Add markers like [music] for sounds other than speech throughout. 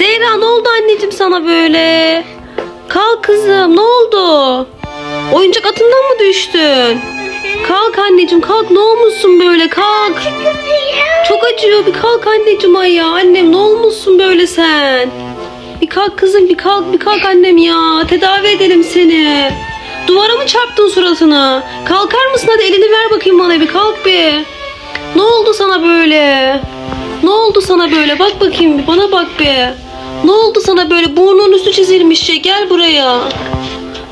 Zehra ne oldu anneciğim sana böyle? Kalk kızım ne oldu? Oyuncak atından mı düştün? Kalk anneciğim kalk ne olmuşsun böyle kalk. Çok acıyor bir kalk anneciğim ay ya. Annem ne olmuşsun böyle sen? Bir kalk kızım bir kalk bir kalk annem ya. Tedavi edelim seni. Duvara mı çarptın suratını? Kalkar mısın hadi elini ver bakayım bana bir kalk bir. Ne oldu sana böyle? Ne oldu sana böyle? Bak bakayım bir bana bak be. Ne oldu sana böyle? Burnun üstü çizilmiş şey. Gel buraya.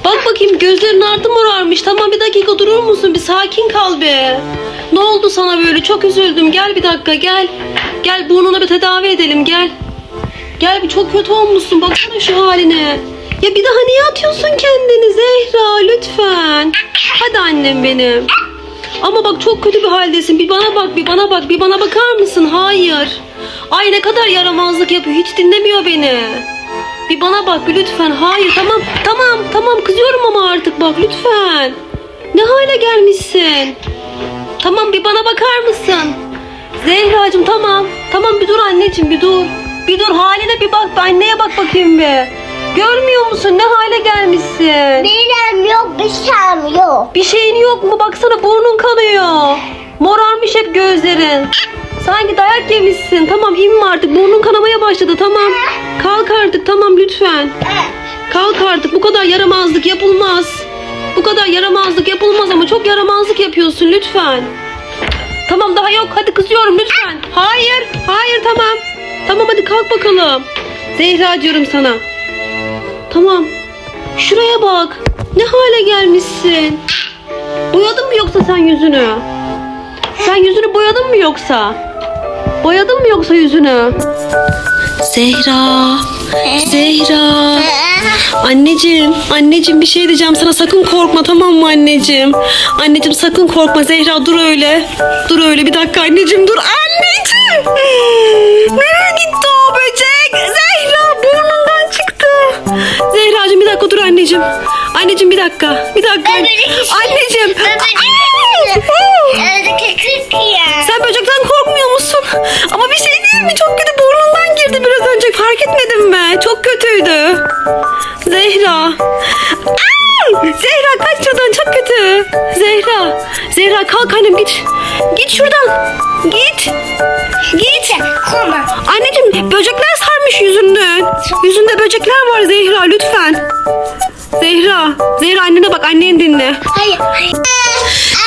Bak bakayım gözlerin ardı morarmış. Tamam bir dakika durur musun? Bir sakin kal be. Ne oldu sana böyle? Çok üzüldüm. Gel bir dakika gel. Gel burnunu bir tedavi edelim gel. Gel bir çok kötü olmuşsun. Baksana şu haline. Ya bir daha niye atıyorsun kendini Zehra lütfen. Hadi annem benim. Ama bak çok kötü bir haldesin. Bir bana bak, bir bana bak, bir bana bakar mısın? Hayır. Ay ne kadar yaramazlık yapıyor. Hiç dinlemiyor beni. Bir bana bak bir lütfen. Hayır tamam tamam tamam kızıyorum ama artık bak lütfen. Ne hale gelmişsin? Tamam bir bana bakar mısın? Zehracığım tamam. Tamam bir dur anneciğim bir dur. Bir dur haline bir bak. Bir anneye bak bakayım bir. Görmüyor musun ne hale gelmişsin? Bir şeyim yok. Bir şeyin yok mu? Baksana burnun kanıyor. Morarmış hep gözlerin. Sanki dayak yemişsin. Tamam inme artık. Burnun kanamaya başladı. Tamam. Kalk artık. Tamam lütfen. Kalk artık. Bu kadar yaramazlık yapılmaz. Bu kadar yaramazlık yapılmaz ama çok yaramazlık yapıyorsun lütfen. Tamam daha yok. Hadi kızıyorum lütfen. Hayır. Hayır tamam. Tamam hadi kalk bakalım. Zehra diyorum sana. Tamam. Şuraya bak. Ne hale gelmişsin? Boyadın mı yoksa sen yüzünü? Sen yüzünü boyadın mı yoksa? Boyadın mı yoksa yüzünü? Zehra. Zehra. Anneciğim, anneciğim bir şey diyeceğim sana sakın korkma tamam mı anneciğim? Anneciğim sakın korkma Zehra dur öyle. Dur öyle bir dakika anneciğim dur. Anneciğim. Nereye gitti o böcek? Dakika dur anneciğim. Anneciğim bir dakika. Bir dakika. Anneciğim. Sen böcekten korkmuyor musun? Ama bir şey değil mi? Çok kötü burnundan girdi biraz önce. Fark etmedin mi? Çok kötüydü. Zehra. Aa! Zehra kaç şuradan çok kötü. Zehra. Zehra kalk annem git. Git şuradan. Git. Git. Koma. Anneciğim böcekler sarmış yüzünü. Yüzünde böcekler var Zehra lütfen. Zehra. Zehra annene bak anneni dinle. Hayır. hayır.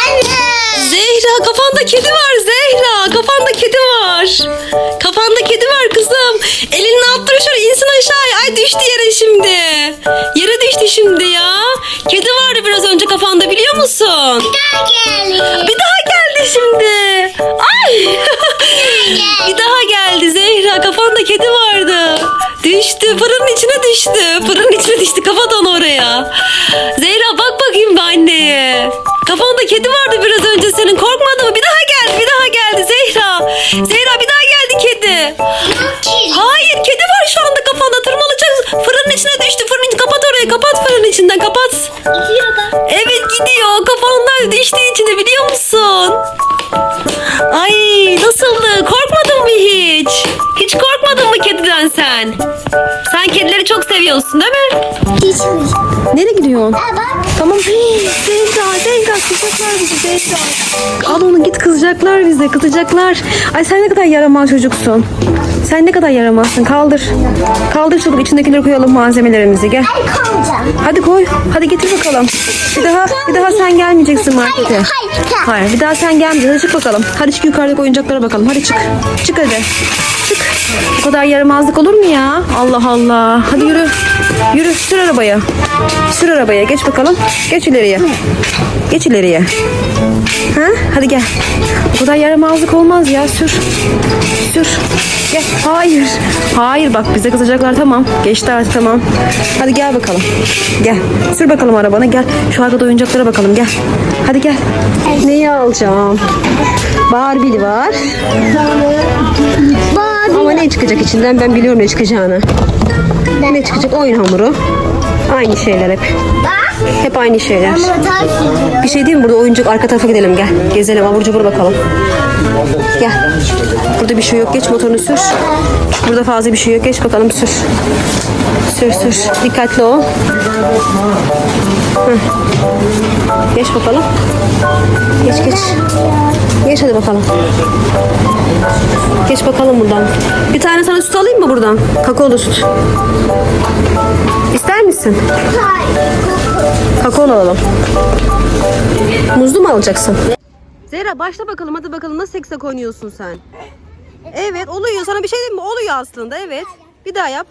Anne. Zehra kafanda kedi var Zehra kafanda kedi var. Kafanda kedi var kızım. Elinin altına şöyle insin aşağıya. Ay düştü yere şimdi. Yere düştü şimdi biliyor musun? Daha geldi. Bir daha geldi şimdi. Ay. [laughs] Bir daha geldi Zehra kafanda kedi vardı. Düştü fırının içine düştü. Fırının içine düştü kapat onu oraya. Zehra bak bakayım bir anneye. Kafanda kedi vardı biraz önce senin korkmadın mı? Bir daha geldi bir daha geldi Zehra. Zehra bir daha geldi kedi. Hayır kedi var şu anda kafanda tırmalayacaksın. Fırının içine düştü. Fırının kapat orayı kapat fırının içinden kapat. Evet gidiyor. Kafandan düştüğü içinde biliyor musun? Ay nasıldı? Korkmadın mı hiç? Hiç korkmadın mı kediden sen? Sen kedileri çok seviyorsun değil mi? Geçmiş. Nereye gidiyorsun? Aa bak. Tamam. Zehra, Zehra kızacaklar bizi Zehra. Al onu git kızacaklar bize kızacaklar. Ay sen ne kadar yaramaz çocuksun. Sen ne kadar yaramazsın. Kaldır. Kaldır çabuk içindekileri koyalım malzemelerimizi. Gel. Ben kalacağım. Hadi koy. Hadi getir bakalım. Bir daha bir daha sen gelmeyeceksin markete. Hayır, hayır. Hayır, bir daha sen gelmeyeceksin. Hadi çık bakalım. Hadi çık yukarıdaki oyuncaklara bakalım. Hadi çık. Çık hadi. Çık. Bu kadar yaramazlık olur mu ya? Allah Allah. Hadi yürü. Yürü sür arabaya. Sür arabaya. Geç bakalım. Geç ileriye. Geç ileriye. Ha? Hadi gel. Bu kadar yaramazlık olmaz ya. Sür. Sür. Gel. Hayır. Hayır bak bize kızacaklar tamam. Geçti artık tamam. Hadi gel bakalım. Gel. Sür bakalım arabanı gel. Şu arkada oyuncaklara bakalım gel. Hadi gel. Neyi alacağım? Barbie var. Barbie. Ama ne çıkacak içinden ben biliyorum ne çıkacağını. Ne çıkacak? Oyun hamuru. Aynı şeyler hep. Bak. Hep aynı şeyler. Bir şey değil mi? Burada oyuncak arka tarafa gidelim gel. Gezelim abur cubur bakalım. Gel. Burada bir şey yok. Geç motorunu sür. Burada fazla bir şey yok. Geç bakalım sür. Sür sür. Dikkatli ol. Hı. Geç bakalım. Geç geç. Geç hadi bakalım. Geç bakalım buradan. Bir tane sana süt alayım mı buradan? Kakaolu süt. İster misin? Hayır. Kakaolu alalım. Muzlu mu alacaksın? Zehra başla bakalım hadi bakalım nasıl seksek oynuyorsun sen? Evet oluyor sana bir şey diyeyim mi? Oluyor aslında evet. Bir daha yap.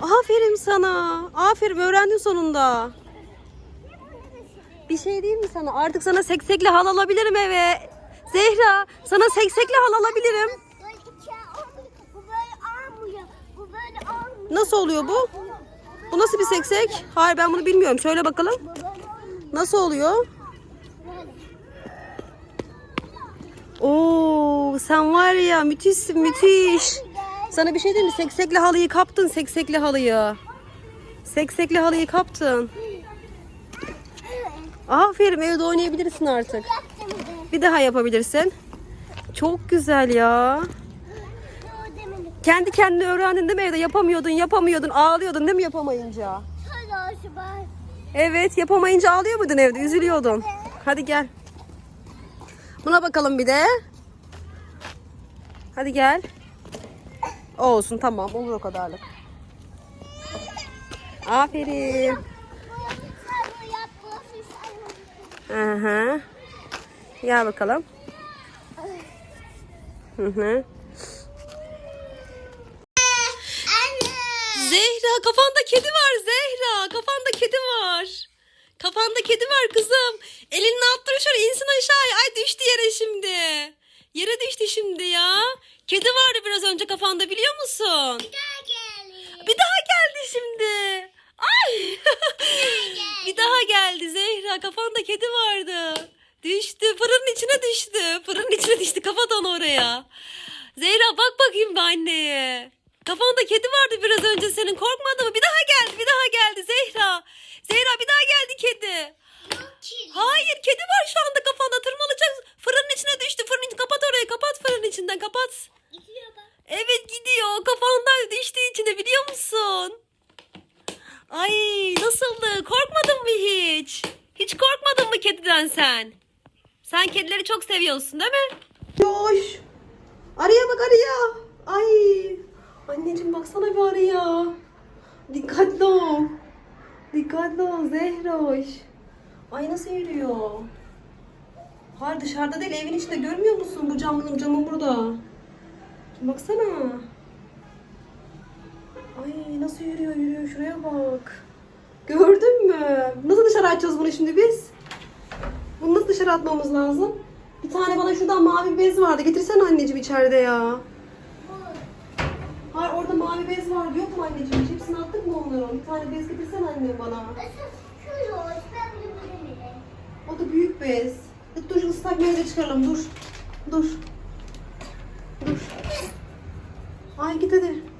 Aferin sana. Aferin öğrendin sonunda. Bir şey diyeyim mi sana? Artık sana seksekli hal alabilirim eve. Zehra sana seksekli hal alabilirim. Böyle iki olmuyor. Bu böyle almıyor. Bu böyle almıyor. Nasıl oluyor bu? Bu nasıl bir seksek? Hayır ben bunu bilmiyorum. Söyle bakalım. Nasıl oluyor? Oo sen var ya müthişsin müthiş. Sana bir şey diyeyim mi? Seksekli halıyı kaptın seksekli halıyı. Seksekli halıyı kaptın. Aferin evde oynayabilirsin artık. Bir daha yapabilirsin. Çok güzel ya. Kendi kendine öğrendin değil mi evde? Yapamıyordun, yapamıyordun, ağlıyordun değil mi yapamayınca? Evet, yapamayınca ağlıyor muydun evde? Üzülüyordun. Hadi gel. Buna bakalım bir de. Hadi gel. Olsun tamam olur o kadarlık. Aferin. Aha. Gel bakalım. Hı hı. Zehra kafanda kedi var Zehra. Kafanda kedi var. Kafanda kedi var kızım. Elini attır şöyle insin aşağıya. Ay düştü yere şimdi. Yere düştü şimdi ya. Kedi vardı biraz önce kafanda biliyor musun? Bir daha gelin. Bir daha geldi şimdi. Ay. [laughs] bir daha geldi Zehra. Kafanda kedi vardı. Düştü. Fırının içine düştü. Fırının içine düştü. Kapat onu oraya. Zehra bak bakayım bir anneye. Kafanda kedi vardı biraz önce senin. Korkmadı mı? Bir daha geldi. Bir daha geldi Zehra. Zehra bir daha geldi kedi. Hayır kedi var şu anda kafanda. Tırmalayacak. Fırının içine düştü. Fırının içine. Kapat orayı. Kapat fırının içinden. Kapat. Gidiyor bak. Evet gidiyor. Kafandan düştü içine biliyor musun? Ay nasıldı? Korkmadın mı hiç? Hiç korkmadın mı kediden sen? Sen kedileri çok seviyorsun değil mi? Yoş. Arıya bak arıya. Baksana bir arıya. Dikkatli ol. Dikkatli ol Zehroş. Ay nasıl yürüyor? Hayır dışarıda değil evin içinde görmüyor musun? Bu camın camı burada. Baksana. Ay nasıl yürüyor yürüyor şuraya bak. Gördün mü? Nasıl dışarı atacağız bunu şimdi biz? Bunu nasıl dışarı atmamız lazım? Bir tane bana şuradan mavi bez vardı. Getirsene anneciğim içeride ya. Mavi bez vardı. Yok mu anneciğim? Hepsini attık mı onların? Bir tane bez getirsene annem bana. O da büyük bez. Dur şu ıslak meyve çıkaralım dur. Dur. Dur. Ay git hadi.